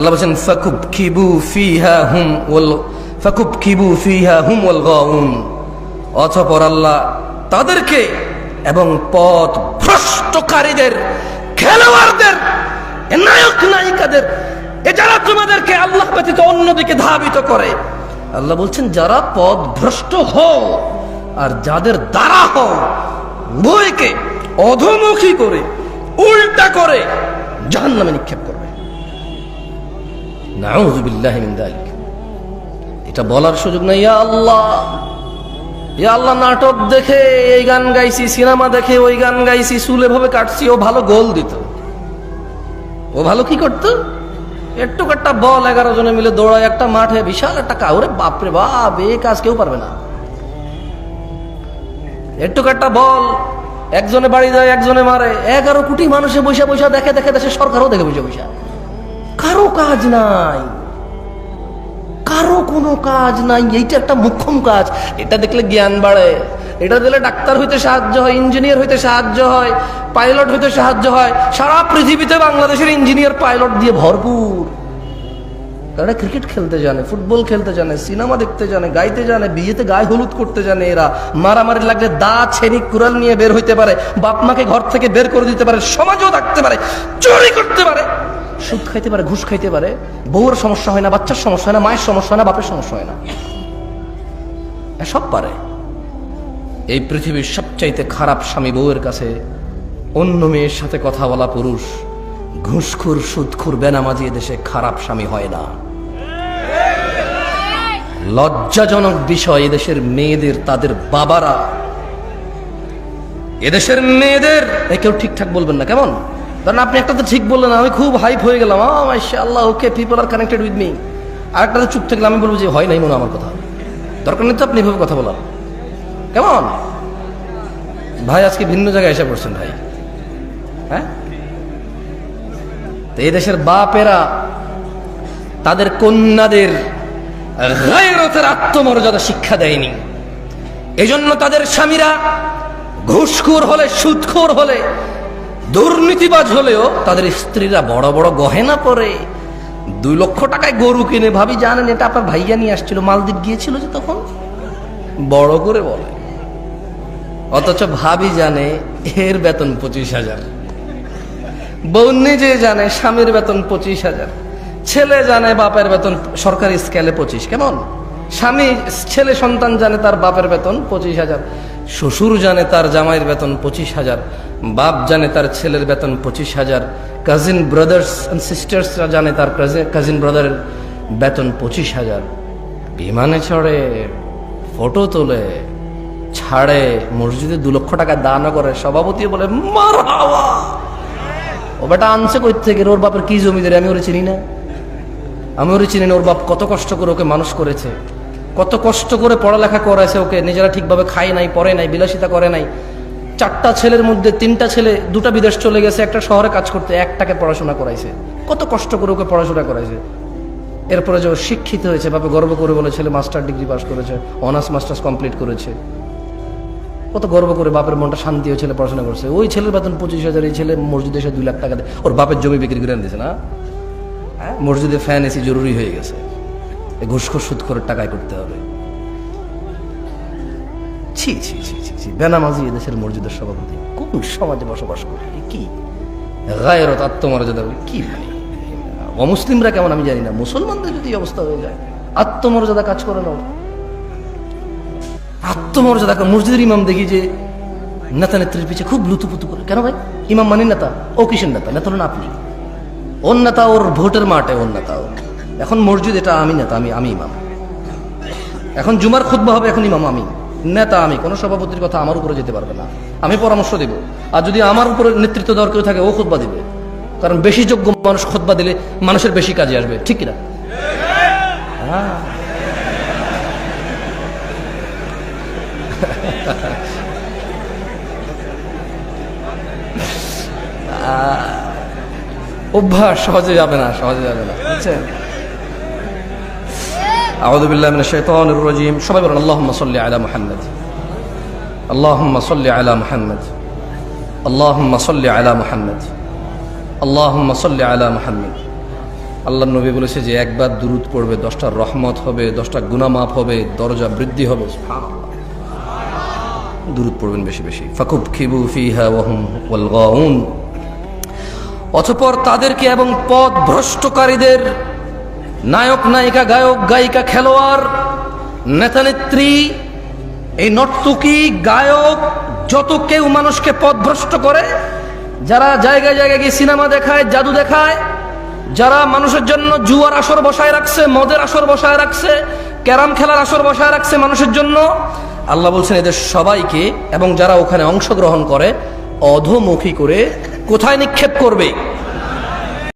আল্লাহ বলছেন ফাকুব কিবু ফিহা হুম ওয়াল ফাকুব কিবু ফিহা হুম ওয়াল গাউন। অতঃপর আল্লাহ তাদেরকে এবং পথ ভ্রষ্টকারীদের, খেলোয়াড়দের, নায়ক নায়িকাদের, এ যারা তোমাদেরকে আল্লাহ ব্যতীত অন্যদিকে ধাবিত করে, আল্লাহ বলছেন, যারা পথ ভ্রষ্ট হও আর যাদের দ্বারা হও বইকে অধমুখী করে, উল্টা করে জাহান্নামে নিক্ষেপ করবে নাউযুবিল্লাহি মিন যালিক। এটা বলার সুযোগ নাই, ইয়া আল্লাহ। ইয়া আল্লাহ, নাটক দেখে, এই গান গাইছি, সিনেমা দেখে, ওই গান গাইছি, চুলে ভাবে কাটছি, ও ভালো গোল দিত। ও ভালো কি করত? একটু একটা বল, এগারো জনে মিলে দৌড়ায়, একটা মাঠে, বিশাল একটা কাউরে বাপরে বাপ এই কাজ কেউ পারবে না। একটু একটা বল, একজনে বাড়ি যায়, একজনে মারে। এগারো কোটি মানুষে বৈশা বৈশা দেখে দেখে দেশের সরকারও দেখে বৈশা বৈশা কারও কাজ নাই। কারও কোনো কাজ নাই, এইটা একটা মুখ্যম কাজ। এটা দেখলে জ্ঞান বাড়ে। এটা দিলে ডাক্তার হইতে সাহায্য হয়, ইঞ্জিনিয়ার হইতে সাহায্য হয়, পাইলট হইতে সাহায্য হয়। সারা পৃথিবীতে বাংলাদেশের ইঞ্জিনিয়ার, পাইলট দিয়ে ভরপুর। তারা ক্রিকেট খেলতে জানে, ফুটবল খেলতে জানে, সিনেমা দেখতে জানে, গাইতে জানে, বিয়েতে গায়ে হলুদ করতে জানে এরা। মারামারি লাগলে দা, ছেনি, কুড়াল নিয়ে বের হইতে পারে। বাপ মাকে ঘর থেকে বের করে দিতে পারে, সমাজও থাকতে পারে, চুরি করতে পারে। সুদ খাইতে পারে, ঘুষ খাইতে পারে বউর সমস্যা হয় না, বাচ্চার সমস্যা হয় না, মায়ের সমস্যা হয় না, বাপের সমস্যা হয় না। সব পারে। এই পৃথিবীর সবচাইতে খারাপ স্বামী বউয়ের কাছে অন্য মেয়ের সাথে কথা বলা পুরুষ, ঘুষখুর, সুদখুর, বেনামাজি দেশে খারাপ স্বামী হয় না। লজ্জাজনক বিষয়, এদেশের মেয়েদের, তাদের বাবারা। এদেশের মেয়েদের কেউ ঠিকঠাক বলবেন না, কেমন? কারণ আপনি একটা তো ঠিক বললেন, আমি খুব হাইপ হয়ে গেলাম। আল্লাহ okay people are connected with me আর একটা চুপ থাকলে আমি বলব যে, হয় নাই মনে আমার কথা। দরকার নেই তো আপনি এভাবে কথা বলার। কেমন? ভাই, আজকে ভিন্ন জায়গায় এসে পড়ছেন ভাই। হ্যাঁ? তো এই দেশের বাপেরা, তাদের কন্যাদের গায়রতের আত্মমর্যাদা শিক্ষা দেয়নি। এজন্য তাদের স্বামীরা ঘুষখোর হলে, সুদখোর হলে দুর্নীতিবাজ হলেও তাদের স্ত্রীরা বড় বড় গহেনা পরে দুই লক্ষ টাকায় গরু কিনে, ভাবি জানেন এটা আপনার ভাইয়া নিয়ে আসছিল, মালদ্বীপ গিয়েছিল যে তখন? বড় করে বলে। অথচ ভাবি জানে এর বেতন পঁচিশ হাজার। বউ নিজে জানে স্বামীর বেতন পঁচিশ হাজার। ছেলে জানে বাপের বেতন সরকারি স্কেলে পঁচিশ, কেমন? স্বামী, ছেলে সন্তান জানে তার বাপের বেতন পঁচিশ হাজার। শ্বশুর জানে তার জামাইয়ের বেতন পঁচিশ হাজার, বাপ জানে তার ছেলের বেতন পঁচিশ হাজার কাজিন ব্রাদার্স অ্যান্ড সিস্টার্সরা জানে তার কাজিন ব্রাদারের বেতন পঁচিশ হাজার। বিমানে চড়ে ফটো তোলে, ছাড়ে, মসজিদে দু লক্ষ টাকা দান করে সভাপতি বলে, মার হাওয়া! ও বেটা আনছে কই থেকে ওর বাপের কি জমিদারি আমি ওরে চিনি না। আমি ওরে চিনি না, ওর বাপ কত কষ্ট করে ওকে মানুষ করেছে। কত কষ্ট করে পড়ালেখা করাইছে ওকে, নিজেরা ঠিকভাবে খায় নাই, পড়ে নাই, বিলাসিতা করে নাই। চারটা ছেলের মধ্যে তিনটা ছেলে, দুটা বিদেশ চলে গেছে, একটা শহরে কাজ করতে, একটাকে পড়াশোনা করাইছে। কত কষ্ট করে ওকে পড়াশোনা করাইছে। এরপরে যে শিক্ষিত হয়েছে বাপে গর্ব করে বলে ছেলে মাস্টার ডিগ্রি পাস করেছে, অনার্স, মাস্টার্স কমপ্লিট করেছে। কত গর্ব করে বাপের মনটা শান্তি হয়ে ছেলে পড়াশোনা করছে। ওই ছেলের বেতন পঁচিশ হাজার, এই ছেলে মসজিদে এসে দুই লাখ টাকা দেয় ওর বাপের জমি বিক্রি করে দিয়েছে না? হ্যাঁ? মসজিদে ফ্যান, এসি জরুরি হয়ে গেছে। ঘুষখোর সুদ করে টাকায় করতে হবে। ছি ছি ছি ছি ছি। বেনামাজি এদেশের মসজিদের সভাপতি। কোন সমাজে বসবাস করে? কি? গায়েরত আত্মমর্যাদা কি মানে? অমুসলিমরা কেমন আমি জানি না। মুসলমানদের যদি অবস্থা হয়ে যায়, আত্মমর্যাদা কাজ করে না। আত্মমর্যাদা মসজিদের ইমাম দেখি যে নেতা নেত্রীর পিছিয়ে খুব লুতুপুতু করে। কেন ভাই? ইমাম মানি নেতা, ও কিসের নেতা? নেতা হলেন আপনি ওর নেতা ওর ভোটের মাঠে ওর নেতা ওর এখন মসজিদ এটা আমি নেতা আমি আমি ইমাম। এখন জুমার খুদ্া হবে, এখন ইমাম আমি নেতা আমি, কোনো সভাপতির কথা আমার উপরে যেতে পারবে না। আমি পরামর্শ দেব। আর যদি আমার উপরে নেতৃত্ব দেওয়ার কেউ থাকে, ও খুদ্া দিবে। কারণ বেশি যোগ্য মানুষ খুদ্া দিলে মানুষের বেশি কাজে আসবে। ঠিক কিনা? হ্যাঁ। অভ্যাস সহজে যাবে না, সহজে যাবে না। বুঝছেন? সবাই আল্লাহ আলা আল্লাহ আল্লাহ আল্লাহ নবী বলেছে যে, একবার দুরুদ পড়বে, দশটা রহমত হবে, দশটা গুনামাফ হবে, দরজা বৃদ্ধি হবে। দূরত পড়বেন বেশি বেশি। ফকুব খিবু ফিহা অথপর তাদেরকে এবং পথ ভ্রষ্টকারীদের নায়ক, নায়িকা, গায়ক, গায়িকা, খেলোয়াড় নেতা নেত্রী এই নর্তকী, গায়ক, যত কেউ মানুষকে পথভ্রষ্ট করে, যারা জায়গায় জায়গায় গিয়ে সিনেমা দেখায়, জাদু দেখায়, যারা মানুষের জন্য জুয়ার আসর বসায় রাখছে, মদের আসর বসায় রাখছে, ক্যারাম খেলার আসর বসায় রাখছে মানুষের জন্য, আল্লাহ বলছেন এদের সবাইকে এবং যারা ওখানে অংশগ্রহণ করে, অধোমুখী করে কোথায় নিক্ষেপ করবে?